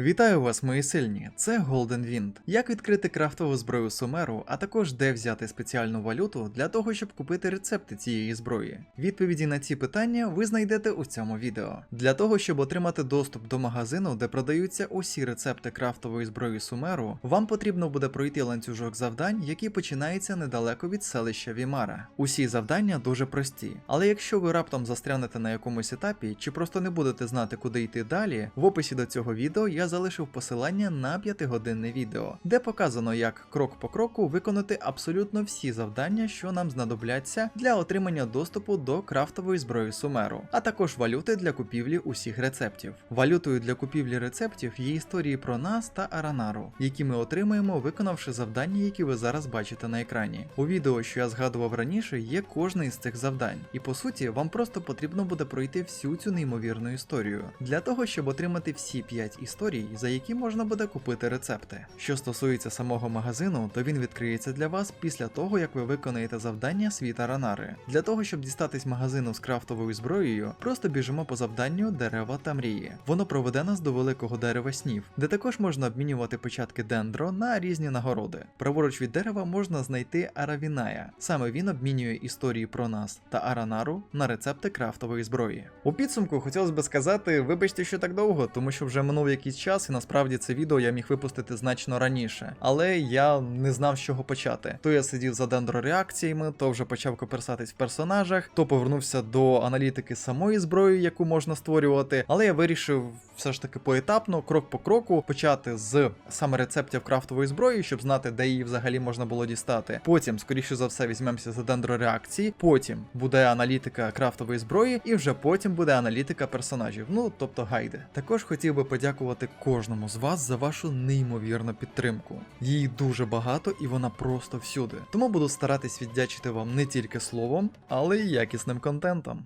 Вітаю вас, мої сильні! Це Golden Wind. Як відкрити крафтову зброю Сумеру, а також де взяти спеціальну валюту для того, щоб купити рецепти цієї зброї. Відповіді на ці питання ви знайдете у цьому відео. Для того, щоб отримати доступ до магазину, де продаються усі рецепти крафтової зброї Сумеру, вам потрібно буде пройти ланцюжок завдань, який починається недалеко від селища Вімара. Усі завдання дуже прості, але якщо ви раптом застрянете на якомусь етапі чи просто не будете знати, куди йти далі, в описі до цього відео я залишив посилання на 5-годинне відео, де показано, як крок по кроку виконати абсолютно всі завдання, що нам знадобляться для отримання доступу до крафтової зброї Сумеру, а також валюти для купівлі усіх рецептів. Валютою для купівлі рецептів є історії про нас та Аранару, які ми отримаємо, виконавши завдання, які ви зараз бачите на екрані. У відео, що я згадував раніше, є кожне із цих завдань, і по суті, вам просто потрібно буде пройти всю цю неймовірну історію для того, щоб отримати всі 5 історій, за які можна буде купити рецепти. Що стосується самого магазину, то він відкриється для вас після того, як ви виконаєте завдання світа Ранари. Для того, щоб дістатись магазину з крафтовою зброєю, просто біжимо по завданню дерева та мрії. Воно проведе нас до великого дерева снів, де також можна обмінювати початки дендро на різні нагороди. Праворуч від дерева можна знайти Аравіная. Саме він обмінює історії про нас та Аранару на рецепти крафтової зброї. У підсумку хотілося би сказати, вибачте, що так довго, тому що вже минув якийсь час, і насправді це відео я міг випустити значно раніше. Але я не знав, з чого почати. То я сидів за дендрореакціями, то вже почав коперсатись в персонажах, то повернувся до аналітики самої зброї, яку можна створювати. Але я вирішив все ж таки поетапно, крок по кроку, почати з саме рецептів крафтової зброї, щоб знати, де її взагалі можна було дістати. Потім, скоріше за все, візьмемося за дендрореакції. Потім буде аналітика крафтової зброї, і вже потім буде аналітика персонажів. Ну тобто гайди. Також хотів би подякувати кожному з вас за вашу неймовірну підтримку. Її дуже багато і вона просто всюди. Тому буду старатись віддячити вам не тільки словом, але й якісним контентом.